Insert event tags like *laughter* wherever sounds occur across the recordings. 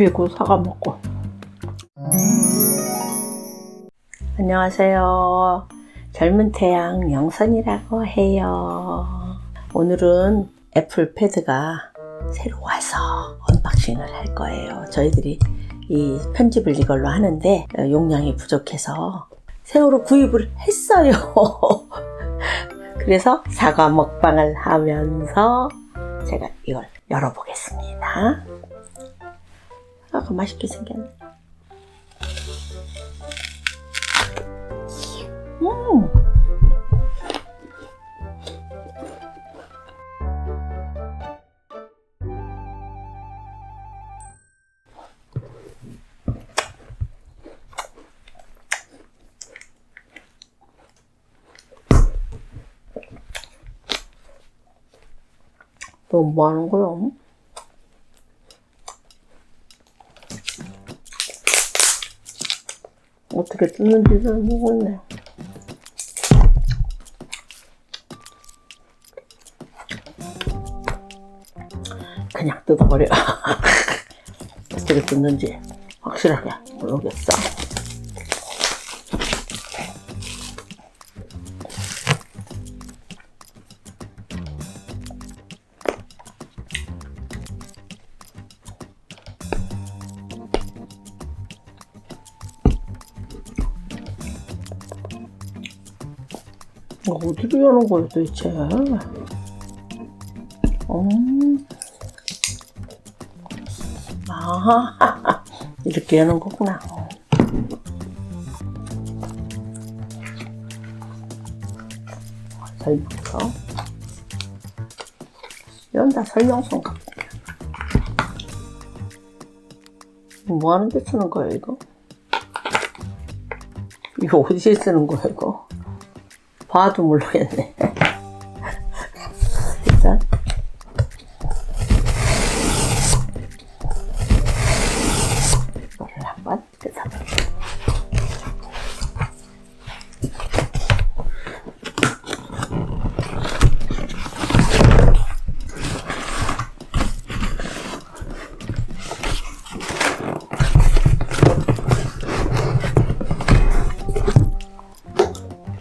애플이고 사과 먹고. 안녕하세요. 젊은 태양 영선이라고 해요. 오늘은 애플 패드가 새로 와서 언박싱을 할 거예요. 저희들이 이 편집을 이걸로 하는데 어, 용량이 부족해서 새로 구입을 했어요. *laughs* 그래서 사과 먹방을 하면서 제가 이걸 열어보겠습니다. 아까 맛있게 생겼네. 음. 너뭐 하는 거야? 어떻게 뜯는지 잘 모르겠네. 그냥 뜯어버려. *laughs* 어떻게 뜯는지 확실하게 모르겠어. 어디로 여는 거야 도대체? 음. 아, 이렇게 여는 거구나. 설명서. 이건 다 설명서인가? 뭐 하는데 쓰는 거야, 이거? 이거 어디에 쓰는 거야, 이거? 봐도 모르겠네.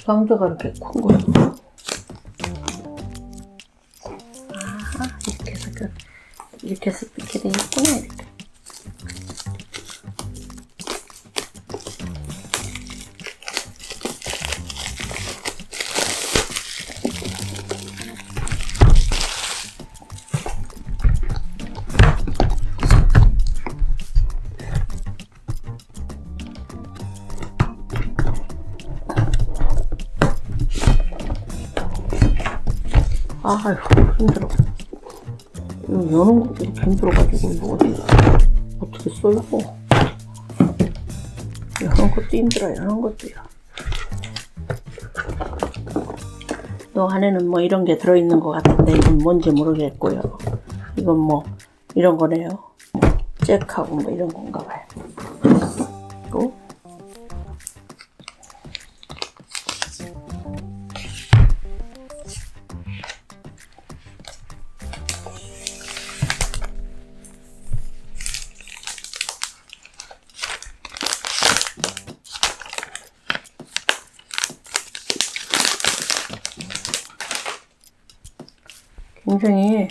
상자가 이렇게 큰 거야. 아, 이렇게 해서 그, 이렇게 해서 이렇게 돼 있구나, 이렇게. 아휴, 힘들어. 이거 여는 것도 힘들어가지고, 이거 어디, 어떻게 써, 이거. 여는 것도 힘들어, 여는 것도요. 또 안에는 뭐 이런 게 들어있는 것 같은데, 이건 뭔지 모르겠고요. 이건 뭐, 이런 거네요. 뭐 잭하고 뭐 이런 건가 봐요. 굉장히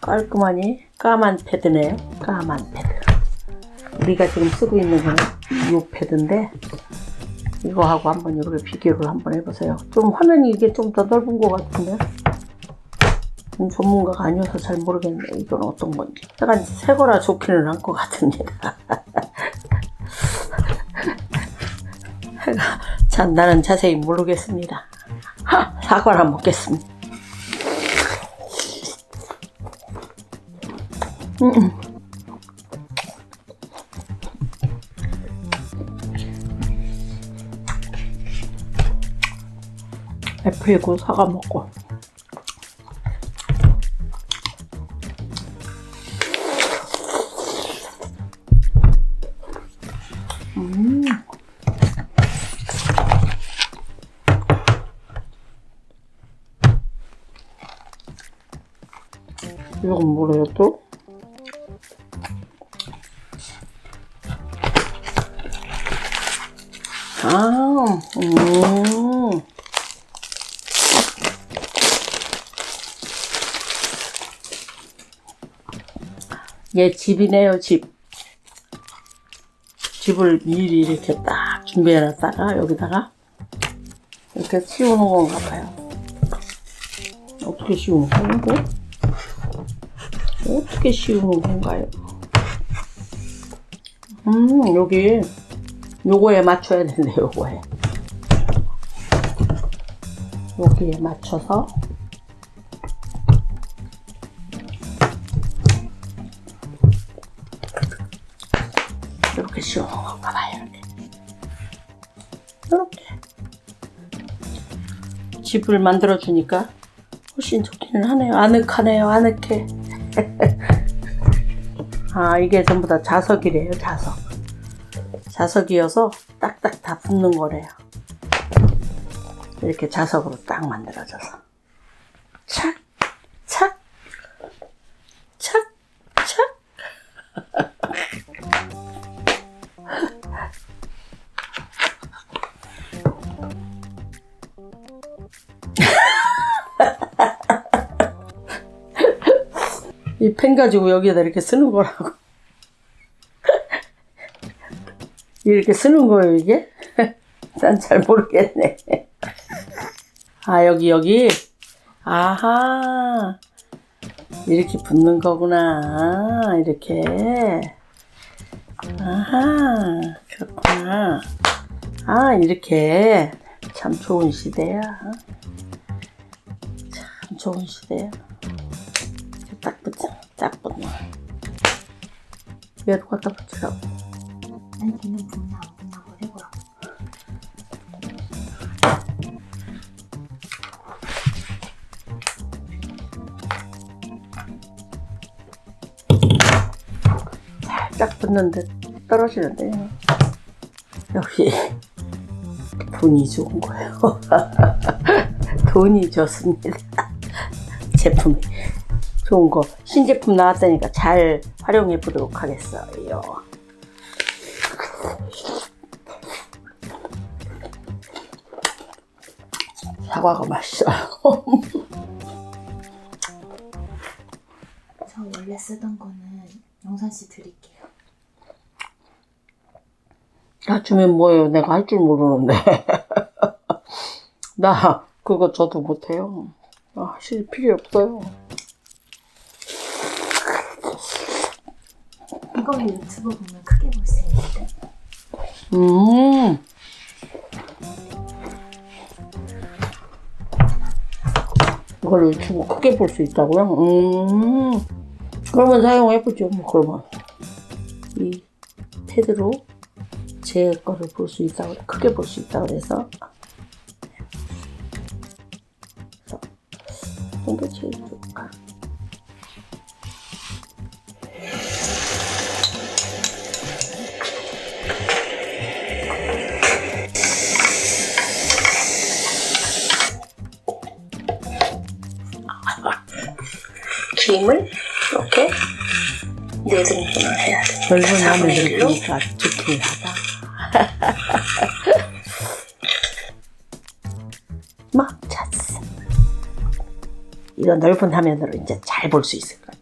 깔끔하니 까만 패드네요. 까만 패드. 우리가 지금 쓰고 있는 거는 이 패드인데 이거하고 한번 이렇게 비교를 한번 해보세요. 좀 화면이 이게 좀 더 넓은 것 같은데 좀 전문가가 아니어서 잘 모르겠네. 이건 어떤 건지. 약간 새 거라 좋기는 한 것 같습니다. 참 나는 자세히 모르겠습니다. 하, 사과나 먹겠습니다. 음. 애플이고 사과 먹고 이건 뭐래요 또? 아, 음. 얘 집이네요, 집. 집을 미리 이렇게 딱 준비해놨다가 여기다가 이렇게 씌우는 건가 봐요. 어떻게 씌우는 건가? 어떻게 씌우는 건가요? 음, 여기 요거에 맞춰야 되는데 요거에. 여기에 맞춰서. 이렇게 씌우는 건가 봐요 이렇게. 이렇게. 집을 만들어 주니까 훨씬 좋기는 하네요. 아늑하네요 아늑해 *laughs* 아 이게 전부 다 자석이래요 자석. 자석이어서 딱딱 다 붙는 거래요. 이렇게 자석으로 딱 만들어져서 이 펜 가지고 여기에다 이렇게 쓰는 거라고. *laughs* 이렇게 쓰는 거예요, 이게? *laughs* 난 잘 모르겠네. 아, 여기, 여기. 아하. 이렇게 붙는 거구나. 이렇게. 아하. 그렇구나. 아, 이렇게. 참 좋은 시대야. 참 좋은 시대야. 이렇게 딱 붙여. 딱 붙네. 얘도 갖다 붙이라고. 난 붙나 안 붙냐고 해보라. 살짝 붙는데 떨어지는데 역시 돈이 좋은 거예요. *laughs* 돈이 좋습니다. *laughs* 제품이 좋은 거 신제품 나왔다니까 잘 활용해 보도록 하겠어요. 사과가 맛있어요. *laughs* 저 원래 쓰던 거는 영선 씨 드릴게요. 나중에 뭐예요? 내가 할 줄 모르는데. *laughs* 나 그거 저도 못해요. 아, 실 필요 없어요. 이거 유튜브 보면 크게 볼 수 있는데. 음. 이걸 유튜브 크게 볼 수 있다고요? 음. 그러면 사용해보죠, 뭐, 그러면. 이 패드로 제 거를 볼 수 있다고, 크게 볼 수 있다고. 그래서, 이게 제일 좋을까? 김을 이렇게 네 등분을 해야 돼. 넓은 마음에 들으니까 좋긴 하다. 막 찼어. 이런 넓은 화면으로 이제 잘 볼 수 있을 것 같아.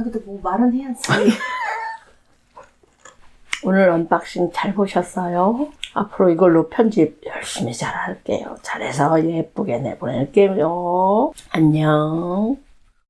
아 근데 뭐 말은 해야지. *laughs* 오늘 언박싱 잘 보셨어요? 앞으로 이걸로 편집 열심히 잘 할게요. 잘해서 예쁘게 내보낼게요. 안녕.